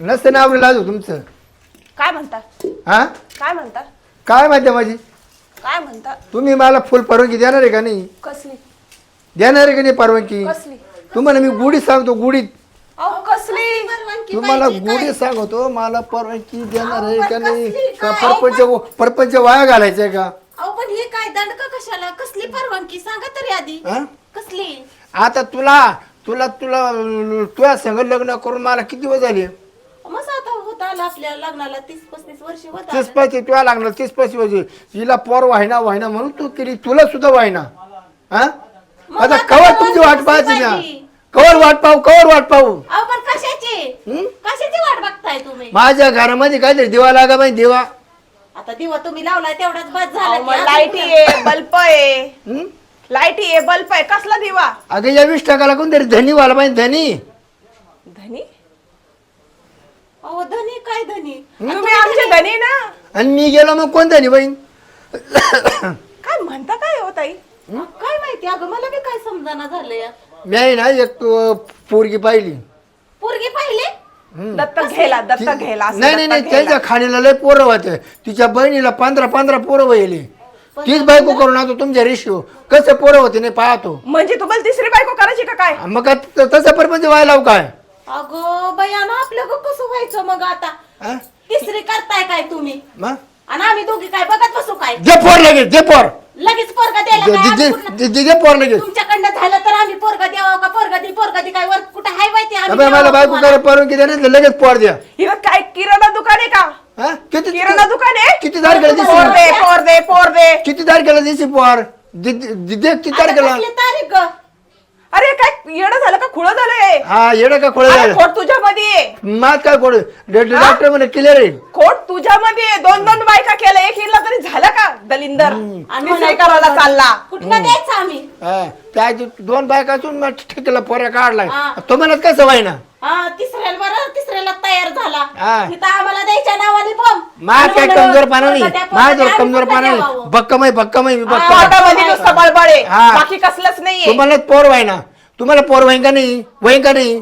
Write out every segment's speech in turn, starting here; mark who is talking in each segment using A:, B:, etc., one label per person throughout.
A: नसतं ना आवडेल लाजू तुमचं.
B: काय म्हणता?
A: हा?
B: काय म्हणता?
A: काय माहिती आहे माझी?
B: काय म्हणता?
A: तुम्ही मला फुल परवानगी देणार आहे का नाही?
B: कसली?
A: देणार आहे का नाही परवानगी?
B: कसली?
A: तुम्हाला मी गुढीत सांगतो गुढीत.
B: अहो कसली?
A: तुम्हाला गुढी सांगतो मला परवानगी देणार आहे का नाही? का
C: काय?
A: परपंच परपंच वाया घालायचंय का?
C: अहो पण हे काय दंडक कशाला? कसली परवानगी? सांगा तरी आधी.
A: हा?
C: कसली?
A: आता तुला तुला तुला तुला संग लग्न करून मला किती दिवस झाले?
C: लग्नाला तीस पस्तीस वर्ष होत
A: तीस पैसे तुला लागणार तीस पैसे वर्ष. हिला पोर वाहिना वाहिना म्हणून तू केली. तुला सुद्धा वाहिना हा?
C: मग
A: आता
C: आता
A: कवर तुमची वाट
C: कसली
A: पाहायची ना? कवर वाट पाहू कवर वाट पाहू.
C: अहो पण कशाची?
A: हं?
C: कशाची वाट बघताय तुम्ही?
A: माझ्या घरामध्ये काहीतरी दिवा लागा बाई दिवा.
C: आता दिवा तुम्ही लावलाय तेवढाच बस झाला की अजून
B: लाईटी
C: कुठं?
B: आहे बल्ब आहे.
A: हं?
B: लाईटी आहे बल्ब आहे. कसला दिवा?
A: अगं या वीस टाकाला कोणतरी धनी वाला पाहिजे धनी.
C: अहो धनी काय धनी?
B: तुम्ही आमचे धनी ना
A: आणि मी गेलो मग कोण धनी बाई
B: काय म्हणता काय हो ताई?
C: काय माहिती? अगं मला बी काय समजाना झालं या
A: मी आहे ना एक अं, पोरगी पाहिली.
C: पोरगी पाहिले?
B: दत्तक घ्यायला दत्तक घ्यायला असं
A: नाही नाही नाही
B: दत्तक घ्यायला.
A: त्याच्या खाणीला लय पोरं होते. तिच्या बहिणीला पंधरा पंधरा पोरं वहिले तीच बायको करून आता तुमच्या रेशिओ. कसं पोरं होते नाही पाहतो.
B: म्हणजे तुम्हाला तिसरी बायको करायची का काय?
A: मग तसं परपंच व्हायला लावू काय?
C: अगं बयानं आपलं ग कसं व्हायचं मग आता?
A: हा?
C: तिसरी करताय काय तुम्ही?
A: मग?
C: आणि आम्ही दोघी काय बघत बसू काय?
A: दे पोर लगेच दे पोर.
C: लगेच पोरगा द्यायला
A: दे-
C: काय
A: दे-
C: आम्ही
A: दे-
C: कुठनं-
A: दे- दे- दे पोर लगेच.
C: तुमच्याकडनं झालं तर आम्ही पोरगा द्यावा का? पोरगा दे पोरगा दे काय वर कुठं हाय माहिती आम्ही
A: अबे, मला
C: द्यावं
A: बायको
C: तुम्हाला.
A: करे परवानगी द्या नाही लगेच पोर द्या.
B: हिला काय किराणा दुकान आहे का?
A: हा? किती
B: किराणा दुकान आहे?
A: किती तारखेला
B: पोर
A: दिसेल?
B: दे पोर दे पोर दे.
A: किती तारखेला दिसी पोर? दे दे- दे किती
C: आता
A: तारखेला?
C: कसली तारीख ग?
B: अरे काय येडं झालं का? खुळ झालंय
A: हा? येडं का खोळ
B: अरे
A: झालं?
B: खोट तुझ्यामध्ये. आहे.
A: मात काय खोड डॉक्टर म्हणे क्लिअर आहे.
B: खोट तुझ्यामध्ये. आहे. दोन दोन बायका केलं एक हिला तरी झालं का दलिंदर?
C: आणि म्हणायचं
B: करायला चालला.
C: द्यायचं आम्ही?
A: हा, त्या दोन बायकातून मग ठेकेला पोऱ्या काढलाय.
C: हा.
A: तो म्हणत कसं व्हायना?
C: हा तिसऱ्याला बरं तिसऱ्याला तयार झाला.
A: हा.
C: तिथं आम्हाला द्यायच्या नावाने बॉम्ब
A: मा काय कमजोर पाना नाही. कमजोर पाना नाही? बक्कम आहे बक्कम आहे मी बक्कम आहे.
B: पोटामध्ये नुसतं बळबळ. आहे
A: हा.
B: बाकी कसलंच नाहीये.
A: तुम्हाला पोर व्हायना. तुम्हाला पोर व्हाईन का नाही व्हाईन का नाही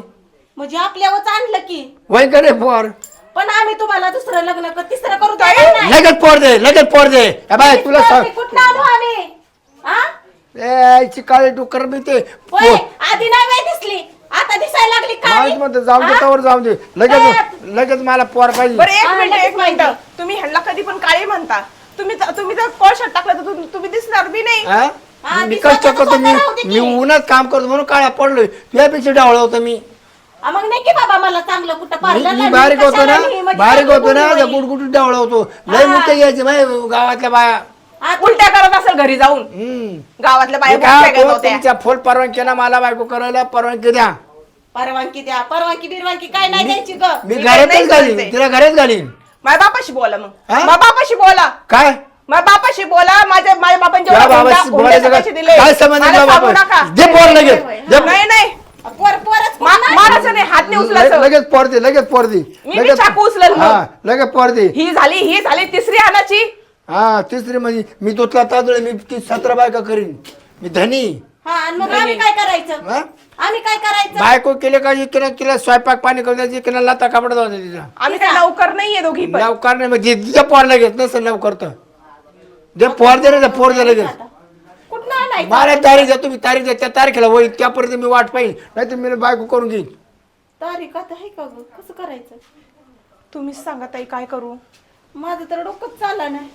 C: म्हणजे आपल्यावरच आणलं की
A: व्हाईन का नाही पोर
C: पण आम्ही तुम्हाला दुसरं लग्न तिसरं करू
B: काय?
C: देणार नाही.
A: लगेच पोर दे लगेच पोर दे ए बाय तुला सांग
C: आम्ही कुठनं आलो आम्ही हा?
A: ए, ची काळे डुकर मी ते
C: होय आधी नाही बाई दिसली आता दिसायला लागली काळी.
A: म्हणतो जाऊ दे
C: हा?
A: तवर जाऊ दे लगेच लगेच मला पोर पाहिजे
B: एक
C: हा,
B: मिनिट
C: लगेच
B: एक मिनिट. तुम्ही ह्यांना कधी पण काळी म्हणता तुम्ही तुम्ही जर कोळशात टाकलं तर तुम- तुम्ही दिसणार बी नाही
A: हा?
C: हा,
A: मी
C: ती
A: कष्ट
C: स्वतःचं
A: करतो मी
C: स्वतः राहू दे
A: मी
C: की.
A: उन्हात काम करतो म्हणून काळा पडलोय. तुझ्यापेक्षा डावळ होतो मी.
C: हा, मग नाही की बाबा मला चांगलं कुठं
A: मी बारीक होतो ना? बारीक होतो ना
C: गुड
A: गुडगुड डावळ होतो. लय
C: हा.
A: मोठे घ्यायचे माय गावातल्या बाया.
B: उलट्या करत असेल घरी जाऊन.
A: हम्म.
B: गावातल्या बाया
A: मी काय
B: उलट्या करत
A: म्हणतो,
B: होत्या.
A: तुमच्या फोन परवानगी ना मला बायको करायला परवानगी द्या.
C: परवानगी द्या परवानगी बिरवानगी काय नाही द्यायची ग.
A: मी
B: मी काय नाही
A: घरातच घालीन
B: करते.
A: तिला घरात घालीन.
B: माझ्या बापाशी बोला मग.
A: हा?
B: माझ्या बापाशी बोला.
A: काय?
B: माझ्या बापाशी बोला माझ्या माझ्या बापांचे
A: त्या बाबाशी बोलायचं?
B: दिले.
A: काय संबंध
B: मला
A: नाही
B: सांगू
A: बाबा?
B: नका.
A: दे पोर लगेच
B: नाही नाही
C: पोर पोरच
B: मा- मारायचं नाही हात नाही
A: लगे-
B: उचलायचं
A: लगेच पोर दे लगेच पोर दे
B: मी बी चाकू उचलेल मग.
A: हा लगेच पोर दे
B: ही झाली ही झाली तिसरी आणाची
A: हा तिसरी म्हणजे मी तुला तांदूळ मी ती सतरा बायका करीन. मी धनी.
C: हा आणि मग आम्ही काय करायचं?
A: हा?
C: आम्ही काय करायचं?
A: बायको केले का इकडे तिला स्वयंपाक पाणी करून द्यायची इकडे लाता कापड जाऊ तिला
B: आम्ही काय नौकर नाहीये दोघी पण.
A: लवकर नाही म्हणजे तिच्या पोर लगेच नसेल लवकर तर. जे पोर दे ना पोर दे लगेच.
C: कुठं आणायचं?
A: मला तारीख द्या तुम्ही तारीख द्या त्या तारखेला होईल त्यापर्यंत मी वाट पाहिजे नाही तर मी बायको करून घेईन.
C: तारीख आता आहे का ग? कसं करायचं?
B: तुम्हीच सांगा ताई काय करू?
C: माझं तर डोकंच चाललं नाही.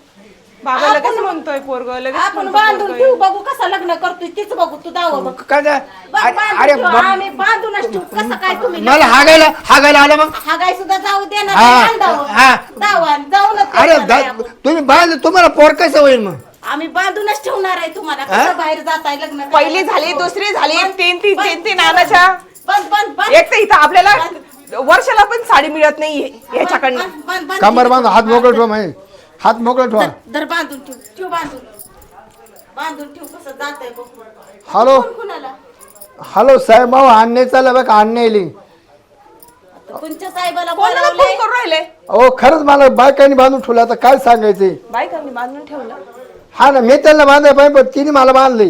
B: बाबा लगेच म्हणतोय पोरग लगेच
C: आपण बांधून. ठेवू बघू कसं लग्न करतोय तीच बघू तू दाव बघ
A: काय
C: बांधून
A: अरे
C: ठेवू.
A: बाप-
C: आम्ही बांधूनच ठेवू कसं काय तुम्ही
A: मला हागायला हागायला आलं मग
C: हा गाय सुद्धा जाऊ देणार
A: हा,
C: नाही दाव.
A: हा.
C: दावा जाऊनच
A: अरे
C: ठेवणार आहे
A: दा-
C: आपण.
A: तुम्ही बांध तुम्हाला पोर कसं होईल मग
C: आम्ही बांधूनच ठेवणार आहे तुम्हाला
A: हा?
C: कसं बाहेर जाताय लग्न करायला?
B: पहिली झाली दुसरी झाली
C: बंद,
B: तीन तीन
C: बंद,
B: तीन तीन
C: बंद,
B: आणाच्या
C: बंद बंद बंद
B: एक तर इथं आपल्याला वर्षाला पण साडी मिळत नाही ह्याच्याकडनं
C: बंद, बंद, बंद.
A: कमर बांध हात मोकळं ठेवा माही हात मोकळं ठेवा.
C: धर- धर बांधून ठेव ठेव बांधून. बांधून ठेव कसं जातंय बघ.
A: हॅलो.
C: कोण कुणाला?
A: हॅलो साहेब भाऊ आणणे चाललं बघ आणणे येईल
C: आता तुमच्या साहेबाला
B: कोणाला फोन
C: बोलावलंय.
B: करून राहिले?
A: अहो खरंच मला बायकांनी बांधून ठेवलं आता काय सांगायचंय?
B: बायकांनी बांधून ठेवलं?
A: हा ना मी त्यांना बांधाय पाहिजे पण तिने मला बांधले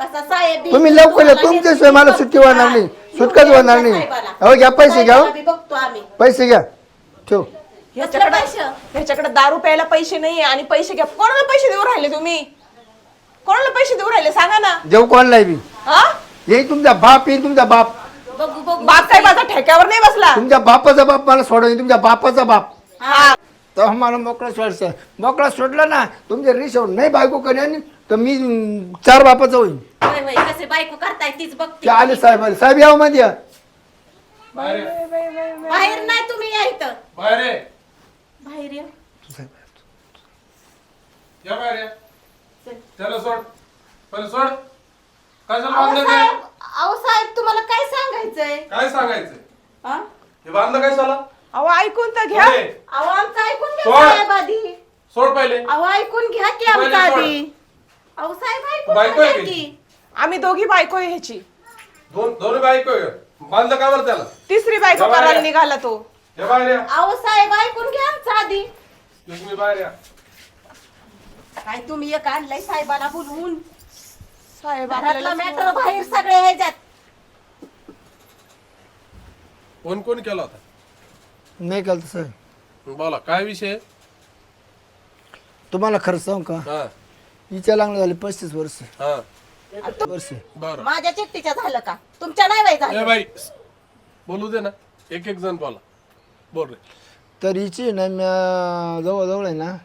C: कसा साहेब बी-
A: तुम्ही लवकर या
C: तुम्हाला
A: तुमच्याशिवाय मला. सुट्टी होणार नाही. सुटकाच होणार नाही.
C: साहेबाला.
A: अहो घ्या पैसे घ्या. हो.
C: साहेबाला बी बघतो आम्ही.
A: पैसे घ्या. ठेव.
B: ह्याच्याकडे
C: पैसे?
B: ह्याच्याकडे दारू प्यायला पैसे नाही आणि पैसे घ्या. कोणाला पैसे देऊ राहिले तुम्ही? कोणाला पैसे देऊ राहिले? सांगा ना.
A: देऊ कोणला बी.
B: हा?
A: येईल तुमचा बाप येईल तुमचा बाप.
C: बघू बघू.
B: बाप काय माझा ठेक्यावर नाही बसला?
A: तुमच्या बापाचा बाप मला सोडवा तुमच्या बापाचा बाप.
B: हा.
A: तर मला मोकळा सोडायचं मोकळा सोडला ना तुमच्या रिशवर नाही बायको करेन तर मी अं, चार बापाचं होईल
C: होय होय कसे बायको करताय तीच
A: ते
C: बघते
A: आले साहेब आले. साहेब यावं मध्ये. या.
D: बाहेर.
C: बाहेर नाही तुम्ही या इथं.
D: बाहेर ये.
C: बाहेर या.
D: या बाहेर या. त्याला सोड. पहिले सोड. काय झालं
C: अहो
D: बांधलं
C: साहेब
D: ते?
C: अहो साहेब तुम्हाला काय सांगायचंय?
D: काय सांगायचंय?
C: हा?
D: हे बांधलं काय झालं
B: अहो ऐकून तर घ्या.
C: अहो आमचं ऐकून घ्या
D: सोड.
C: साहेब आधी.
D: सोड पहिले.
C: अहो ऐकून घ्या की
D: पहिले
C: आमचं
D: सोड.
C: आधी. अहो साहेब ऐकून
D: बायको
C: घ्या
D: आहे की?
C: की?
B: आम्ही दोघी बायको आहे ह्याची.
D: दोन दोन्ही बायको आहे. का? बांधलं का बरं त्याला?
B: तिसरी बायको करायला
D: या.
B: निघाला तो.
D: बाहेर या.
C: अहो साहेब ऐकून घ्या आमचं आधी.
D: तुम्ही बाहेर या.
C: काय तुम्ही एक आणलंय साहेबाला बोलवून?
B: साहेब
C: घरातला मॅटर बाहेर सगळे ह्याच्यात.
D: कोण कोण केला होता?
A: नाही केलं तर साहेब.
D: बोला काय विषय?
A: तुम्हाला खरं सांगू का?
D: हा.
A: हिच्या लागणं झाले पस्तीस वर्ष.
D: हा.
A: वर्ष.
D: बरं.
C: माझ्या चिठ्ठीच्या झालं का? तुमच्या नाही बाई
D: ए
C: झालं.
D: बाई बोलू दे ना. एक एक जण बोला. बोल रे.
A: तर हिची ना मी जवळजवळ आहे ना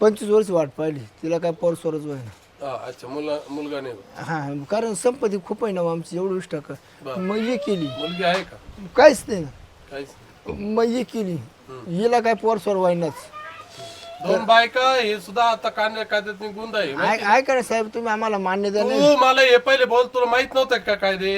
A: पंचवीस वर्ष वाट पाहिली. तिला काय पोर सोरच व्हायना
D: हा अच्छा मुला मुलगा नाही
A: हा कारण संपत्ती खूप आहे ना हो आमची एवढं
D: बरं.
A: मग हे केली.
D: मुलगी आहे का?
A: काहीच नाही ना.
D: काहीच
A: मग हे केली. हिला काय पोर सोर व्हायनाच
D: दोन बायका हे सुद्धा आता कांद्या कांद्यात गुंद आहे?
A: ऐका ना साहेब तुम्ही आम्हाला मान्य द्या नाही.
D: तू मला हे पहिले बोल तुला माहीत नव्हतं का काय रे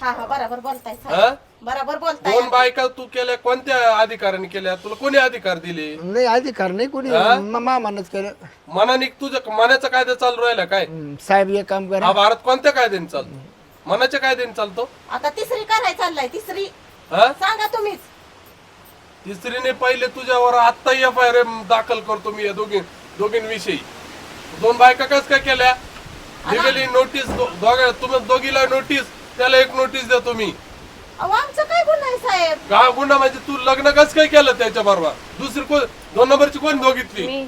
C: हा हा बरोबर बोलताय
D: हा?
C: बरोबर बोलताय
D: दोन बायका तू केल्या कोणत्या अधिकाराने केल्या? तुला कोणी अधिकार दिले?
A: नाही अधिकार नाही कोणी? मामानच केलं
D: मनाने तुझ्या मनाचा कायदा चालू राहिला काय?
A: साहेब एक काम करा.
D: हा भारत कोणत्या कायद्याने चालतो? मनाच्या कायद्याने चालतो?
C: आता तिसरी करायला चाललाय? तिसरी?
D: हा?
C: सांगा तुम्हीच.
D: तिसरीने पहिले तुझ्यावर आत्ता एफ आय आर दाखल करतो मी या दोघी दोघींविषयी. दोन बायका कस काय केल्या? लिगली नोटीस दोघा तुम्ही दोघीला नोटीस त्याला एक नोटीस देतो मी.
C: अहो आमचं काय गुन्हा आहे साहेब?
D: का गुन्हा? म्हणजे तू लग्न कस काय केलं त्याच्या बरोबर? दुसरी कोण दोन नंबरची कोण दोघीतली?
B: मी.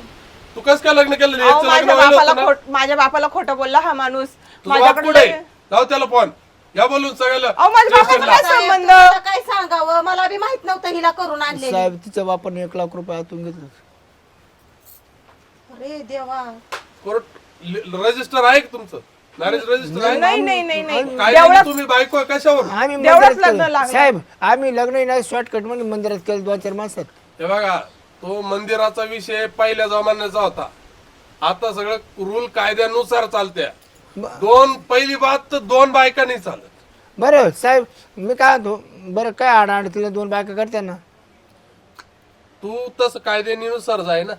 D: तू कस काय लग्न केलं?
B: अहो,
D: याचं लग्न
B: माझ्या
D: व्हायला
B: बापाला
D: होतं ना?
B: खोट माझ्या बापाला खोटं बोलला हा माणूस.
D: तुझा बाप कुठे? लाव त्याला फोन या बोलून सगळ्याला
B: अहो, माझ्या बापाचं
D: स्टेशनला.
B: काय
C: साहेब,
B: संबंध?
C: तुम्हाला काय सांगावं? मला बी माहीत नव्हतं हिला करून आणले
A: साहेब तिच्या बापाने एक लाख रुपये आतून घेतले.
C: अरे देवा.
D: कोर्ट रजिस्टर आहे का तुमचं? मॅरेज रजिस्टर आहे?
B: नाही नाही नाही नाही.
D: काय
B: देवळात
D: तुम्ही बायको आहे, कशावर?
A: आम्ही
B: तेवढंच
A: मंदिरात
B: लग्न
A: केलं.
B: लागलं.
A: साहेब आम्ही लग्न नाही शॉर्टकटमध्ये मंदिरात केलं दोन चार माणसात
D: हे बघा तो मंदिराचा विषय पहिल्या जमान्याचा होता. आता सगळं रूल कायद्यानुसार चालत्या.
A: ब-
D: दोन पहिली बात तर दोन बायका नाही चालत.
A: बरं साहेब मी काय म्हणतो बरं काय आड तिला दोन बायका करते ना?
D: तू तसं कायद्यानुसार जाय ना.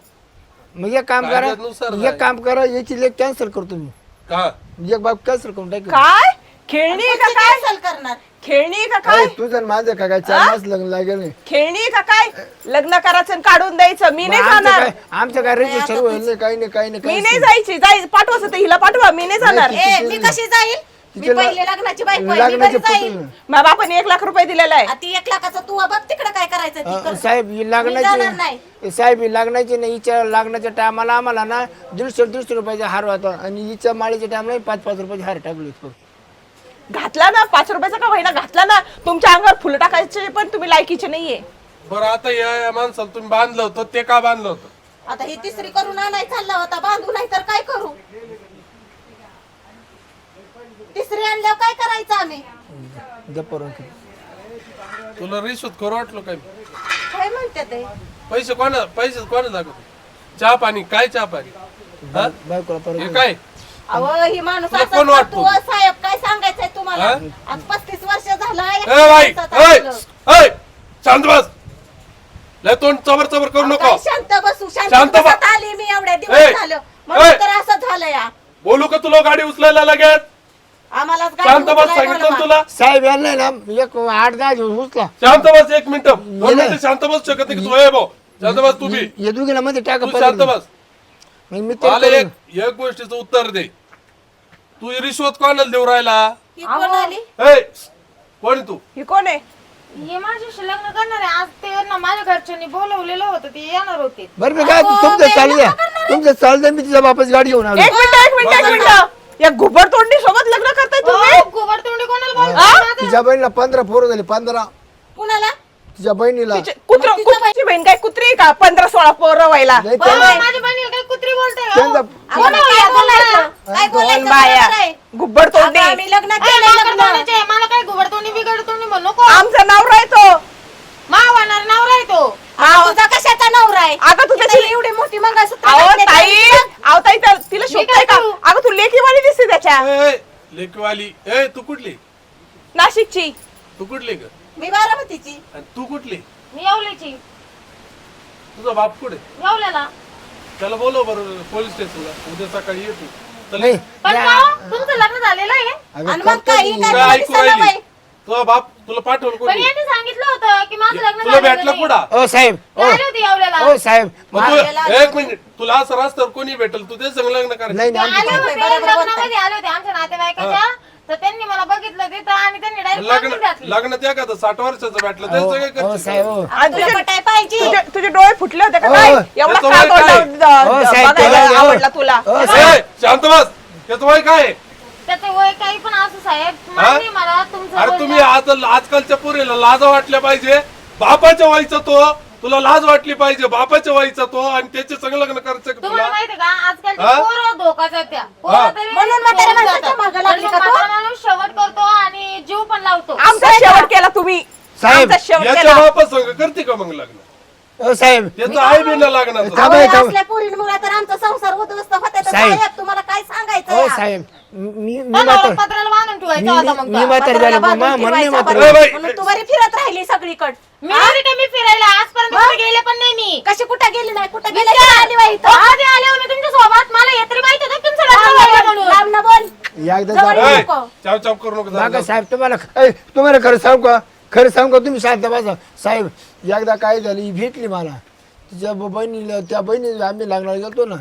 A: मग एक काम करा. एक काम करा याची लेख कॅन्सल करतो मी.
D: का?
A: एक बाब कॅन्सल करून टाक
B: काय? खेळणी आहे का काय?
C: करणार?
B: खेळणी आहे का काय?
A: तुझं आणि माझं काय काय चार मास लग्न लागेल नाही.
B: खेळणी आहे का काय? लग्न करायचं आणि काढून द्यायचं. मी
A: मग
B: नाही
A: आमचं
B: जाणार.
A: काय आमचं काय रजिस्टर होईल नाही काही नाही काही नाही
B: मी
A: काही
B: नाही जायची. जाय पाठवायचं तर हिला पाठवा. मी नाही जाणार.
A: नाही,
C: ए मी कशी जाईल? मी
A: तिचे ला-
C: पहिले लग्नाची बायको आहे, मी
A: लग्नाचे
C: बरी जाईल
A: फोटो
B: माझ्या बापाने एक लाख रुपये दिलेला आहे.
C: आ, ती एक लाखाचं तू बघ तिकडे काय करायचं ती
A: अं,
C: कर.
A: साहेब ही
C: जाणार
A: लग्नाची
C: नाही.
A: साहेब ही लग्नाची नाही हिच्या लग्नाच्या टायमाला आम्हाला ना दीडशे दीडशे रुपयाचा हार होता आणि हिच्या माळीच्या टायमाला पाच पाच रुपयाचे हार टाकले
B: घातला ना पाच रुपयाचा का होईना घातला ना? तुमच्या अंगावर फुलं टाकायचे पण तुम्ही लायकीचे नाहीये.
D: बरं आता या या माणसाला तुम्ही बांधलं होतं ते का बांधलं होतं?
C: आता ही तिसरी करून आणाय चालला होता बांधू नाही तर काय करू? तिसरी आणल्यावर काय करायचं आम्ही?
D: तुला रिश्वत करू वाटलं काय?
C: काय म्हणते ते?
D: पैसे कोणा पैसे कोणा लागत चहा पाणी काय चहा पाणी? हा? हे काय?
C: अहो ही माणूस
D: तुला
C: असं
D: कोण वाटतो?
C: करतो, साहेब काय सांगायचंय तुम्हाला?
D: हा?
C: आज पस्तीस वर्ष झालं एक
D: ए बाई!
C: माणसाचं
D: ए,
C: आपलं.
D: ए, शांत बस. लय तोंड चबर चबर करू नको.
C: काय शांत बसू शांत
D: शांत बस.
C: बसत आली मी एवढ्या
D: ए,
C: दिवस झालं. म्हणून
D: ए.
C: तर असं झालं या.
D: बोलू का तुला गाडी उचलायला लगेच?
C: आम्हाला
D: शांत बस सांगितलं तुला.
A: साहेब यांना ना एक आठ दहा दिवस उचला.
D: शांत बस एक मिनिट. दोन मिनिटं शांत बस शकत नाही भाऊ. शांत
A: बसमध्ये टाका
D: तू शांत बस.
A: मी ते
D: मला
A: करेन.
D: एक एक गोष्टीचं उत्तर दे. तू ही रिश्वत कोणाला देऊ राहिला?
C: ही कोण आली?
D: ए कोण तू?
B: ही कोण आहे?
E: हे माझ्याशी लग्न करणार आहे आज ते ना माझ्या घरच्यांनी बोलवलेलं होतं ते येणार होते.
A: बरं मी काय तुमचं चालू द्या. तुमचं चालू द्या मी तिच्या बापाची गाडी घेऊन आलो.
B: एक मिनिट एक मिनिट एक मिनिट. या घुबड तोंडी सोबत लग्न करताय तुम्ही?
E: गोबर तोंडी कोणाला
B: हा?
A: तिच्या बहिणीला पंधरा पोरं झाली पंधरा.
C: कुणाला?
A: तिच्या बहिणीला.
B: तिचे- कुत्र कुत्रीची बहीण काय? कुत्री आहे का? पंधरा सोळा पोरं व्हायला.
A: नाही,
E: हो,
A: त्यांना-
E: माझ्या बहिणीला काही कुत्री बोलते
A: त्यांचा
C: आम्हाला काय बोलायचं काय बोलायचं
B: दोन बाया.
C: बरोबर आहे.
B: घुबड
C: अगं,
B: तोंडी
C: आम्ही लग्न केलं लग्न.
E: मला काय गोबर तोंडी बिघड तोंडी म्हणू नको.
B: आमचा नवरा आहे तो.
E: मावणार नवरा आहे तो.
C: हा, तुझा कशाचा नवरा आहे?
B: अगं तू त्याची
C: तिला एवढी मोठी मंगळसूत्र
B: अहो
C: घातली
B: ताई.
C: तर-
B: अहो ताई त्या- तिला शोधताय का
E: करू?
B: अगं तू लेखीवाली दिसते त्याच्या
D: ए, लेकवाली. ए तू कुठली?
B: नाशिकची.
D: तू कुठली ग?
C: मी बारामतीची.
D: आणि तू कुठली?
E: मी येवल्याची
D: तुझा बाप कुठे?
E: येवल्याला
D: त्याला बोलव बरं पोलीस स्टेशनला उद्या सकाळी ये तू. चल.
A: नाही.
E: पण का हो? तुमचं लग्न झालेलं आहे.
C: आणि मग काही. काय
D: ऐकू. राहिली. तुझा बाप तुला पाठवलं
E: पण
D: कोणी
E: यांनी सांगितलं होतं की माझं लग्न
D: तुला
E: झालेलं
D: भेटलं
E: नाही.
D: कुठं?
A: ओ साहेब
E: ते
A: ओ.
E: आले होते येवल्याला.
A: ओ साहेब
D: मग तू एक मिनिट तुला असं रस्त्यावर कोणी भेटल? तू ते संग लग्न
A: नाही
D: करायचं
A: नाही
E: आले
A: आमचं-
E: होते
C: बरोबर बोलताय.
E: लग्नामध्ये आले होते आमच्या नातेवाईकाच्या. तर त्यांनी मला बघितलं तिथं आणि त्यांनी डायरेक्ट
D: लग्न लग्न त्या का साठ वर्षाचं भेटलं ते सगळे
A: ओ ओ. साहेब
D: करतील
A: ओ
B: आणि
C: तुला
B: तुझे डोळे फुटले होते का
A: हो.
B: काय एवढा
D: त्याचं
B: का
D: वय काय?
B: तोंडावर
A: हो,
B: ज-
A: साहेब,
B: बघायला
A: त्याला-
B: आवडला तुला.
A: ओ
D: ए,
A: साहेब.
D: शांत बस. त्याचं वय काय? आहे?
E: त्याचं वय काही पण असं साहेब
D: हा?
E: मान्य मला तुमचं
D: अरे तुम्ही आज आजकालच्या पुरीला लाज वाटल्या पाहिजे बापाच्या वयचा तो तुला लाज वाटली पाहिजे बापाच्या वयचा तो आणि त्याचे संग लग्न करायचं का
E: तुम्हाला
D: तुला
E: माहितीये का आजकालच्या
D: हा?
E: पोरं त्या
D: हा.
E: पोरं तरी
C: म्हणून म्हाताऱ्या
E: सोडून
C: माणसाच्या
E: जातात.
C: मागं लागली
E: पण
C: का
E: मग
C: तू?
E: म्हातारा माणूस शेवट करतो आणि जीव पण लावतो
B: आमचा शेवट केला तुम्ही
A: साहेब,
B: आमचा शेवट
D: याच्या
B: केला
D: बापा संग करते का मग लग्न
A: ओ साहेब
D: त्याचं आहे बिना लग्नाचं
A: थांबा
C: अहो,
A: थांबा
C: असल्या पोरींमुळे तर आमचा संसार उद्ध्वस्त होता तर
A: साहेब.
C: साहेब तुम्हाला काय सांगायचं
A: ओ
C: या?
A: साहेब मी मी
E: पण
A: म्हातार
E: पत्राला बांधून ठेवायचं
A: मी
E: होता मग
A: मी
E: तो.
A: म्हातारी झाली
C: पत्राला
A: मा
C: बांधून
A: म्हणणे
C: ठेवायचा
A: म्हातारी
C: बरं.
D: ए, बाई.
C: म्हणून तू बरी फिरत राहिली सगळीकडे.
E: मी फिरायला? आजपर्यंत कुठे गेले पण नाही मी.
C: कशी कुठे गेली नाही? कुठे गेली? नाही, आली बाई इथं.
E: आधी आले हो मी तुमच्यासोबत. मला हे तरी माहिती होतं तुमचं लग्न म्हणून.
C: लांब ना बोल.
A: एकदा
C: जवळ
A: जा-
C: येऊ
D: ए,
C: नको.
D: चाव चाव करू नको
A: बघा
D: जरा.
A: साहेब तुम्हाला ए, तुम्हाला खरं सांगू का? खरं सांगू का? तुम्ही शांत बसा. साहेब एकदा काय झालं ही भेटली मला. तिच्या ब- बहिणीला त्या बहिणी आम्ही लागणार गेलतो ना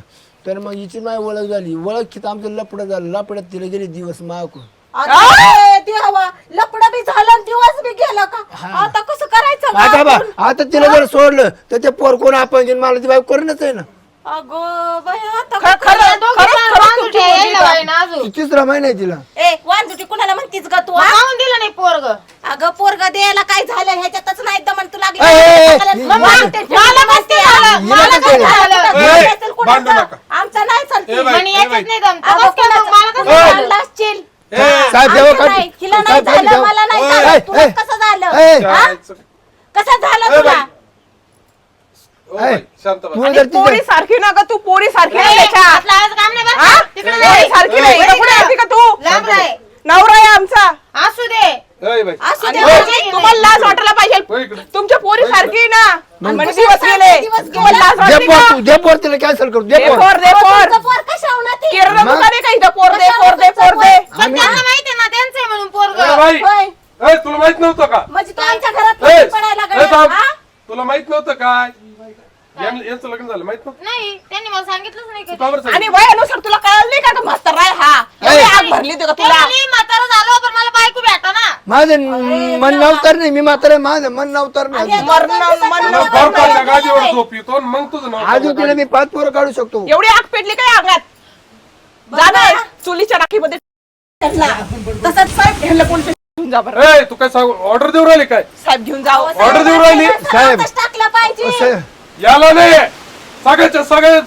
A: तर मग हिची माय ओळख झाली. ओळखीत आमचं लपडं झालं. लपड्यात तिला गेली दिवस मागून.
C: आता देवा लपड बी झालं आणि दिवस बी गेलं का? आता कसं करायचं
A: आता बा
C: गं?
A: आता तिला जर सोडलं तर ते पोर कोण आपण घेऊन मला ती बाई करूनच आहे ना.
C: अगं बाई आता
B: खरं-
C: काय
B: खरं-
C: करायचं?
B: खरंच- खरंच
E: बांधून
B: तुमची
E: ठेवायला
B: मुलगी का?
E: अजून
A: तिसरा महिना आहे तिला
C: ए वांजुटी कुणाला म्हणतीस ग तू हा?
E: पाहून दिलं नाही पोरग
C: अगं पोरग द्यायला काय झालं ह्याच्यातच नाही दमन तू लागली
A: ए, ए, ए,
C: मला- मला वाटतं-
E: मला कसं झालं?
A: हिला
E: मला
A: कसं
E: कसं
A: झालं?
E: झालं?
C: कुठं
D: ए,
C: असेल कुणाचं?
D: भांडू नका.
C: आमचा नाही
D: ए,
C: चालते
D: बाई,
E: म्हणे
D: ए,
E: याच्यात
D: बाई.
E: नाही दम
C: अगं,
E: मला? कसं. झालं?
D: ए,
A: साहेब
C: आमचं नाही. हिला नाही झालं मला नाही झालं
A: ए,
C: तुला. कसं झालं
A: ए,
C: हा? कसं झालं
D: ए,
C: तुला
D: बाई. शांत बस.
A: तू
B: पोरी सारखी ना ग तू पोरी सारखी नाही त्याच्या
E: काम बरं
B: हा?
E: तिकडे.
B: सारखी नाही इथं कुठे येते का तू
E: लांब.
B: नवरा आहे आमचा
E: असू दे
D: ए, बाई.
C: असू
B: आणि
C: दे
B: हो,
C: म्हणजे.
B: तुम्हाला लाज वाटायला
D: हो
B: पाहिजे
D: इकडे.
B: तुमच्या पोरी सारखी आहे ना म्हणजे
C: कशाला
B: दिवस
C: सारखे
B: गेले
C: दिवस गेले?
B: तुम्हाला लाज
A: दे
B: वाटते
A: पोर
B: का
A: तू दे पोर तिला कॅन्सल करू दे
B: दे
A: पोर
B: पोर दे पोर
C: तुमचं पोर कशावर ना ते?
B: किरण
A: मग?
B: दुकान आहे का इथं पोर दे पोर दे पोर दे
E: पण त्यांना माहिती ना त्यांचं आहे म्हणून
D: ए,
E: पोरग
D: बाई.
C: होय.
D: ए, तुला माहीत नव्हतं का
C: म्हणजे तू आमच्या घरात
D: ए,
C: पडायला
D: ए,
C: लागला
D: थांब.
C: हा?
D: तुला माहीत नव्हतं काय झालं माहीत
E: नाही त्यांनी मला सांगितलंच नाही
D: तू
E: कधी.
B: आणि? वयानुसार तुला कळलं नाही का तो म्हातारा आहे हा एवढी आग भरली होती का
E: ते
B: तुला
E: म्हणे, म्हातारं झालो पण मला बायको भेटा ना
A: माझं मन नवतर नाही मी मात्र माझं मन नवतर नाही
B: मरण
D: गादीवर. झोप येतो आणि मग तुझं नाव
A: अजून तिला मी पाच पोरं काढू शकतो
B: एवढी आग पेटली काय अंगात जाणार चुलीच्या टाकीमध्ये
C: तसंच साहेब
B: ह्यांना पोलीस घेऊन जा बरं
D: ए तू काय सांगू ऑर्डर देऊ राहिली काय
B: साहेब घेऊन जाओ
D: ऑर्डर देऊ राहिली
A: साहेब.
C: टाकला पाहिजे
A: साहेब,
D: याला नाही सगळ्याच्या सगळे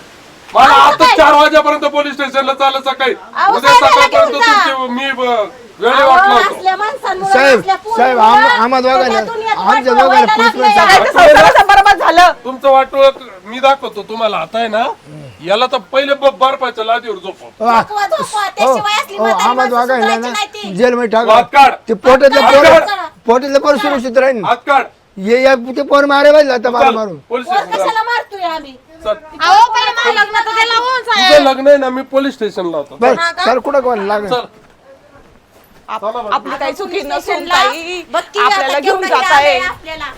D: मला आता चार वाजेपर्यंत पोलीस स्टेशनला चाललं सकाळी.
C: अहो,
D: उद्या
C: साहेबाला
D: सकाळपर्यंत
C: घेऊन जा.
D: तुमची मी ब- वेळे
C: अहो,
D: वाटलो होतो.
C: असल्या माणसांमुळे
A: साहेब, साहेब, आम- आम्हा दोघांना- आमच्या दोघांना
B: संसाराचं बरबाद झालं.
D: तुमचं वाटोळ मी दाखवतो तुम्हाला. आता आहे ना याला तर पहिले ब- बर्फाच्या लादीवर झोपव.
A: हो, हो,
C: म्हातारी
A: आम्हा
C: माणसं
A: दोघांना
C: सुधारायची
A: ना
C: नाही ती.
A: जेलमध्ये
D: काढ.
A: टाका ते पोटातलं
C: हात
A: पोर
C: काढ.
A: पोटातलं पोर सुरक्षित राहील
D: हात काढ
A: ये या ते पोर मारे पाहिजे आता मारू
D: चल,
A: मारू
D: पोलीस
C: पोर
D: स्टेशनला
C: कशाला मारतोय आम्ही?
D: चल.
E: अहो पहिले मला लग्न तर त्याला होऊन सांग.
D: तुझं लग्न आहे ना मी पोलीस स्टेशनला होतो.
A: बस सर कुठं कोण लागलं?
D: चल
B: आप- आपली काही चुकी नसून ताई आपल्याला घेऊन जात
C: हे
B: आहे
C: आपल्याला.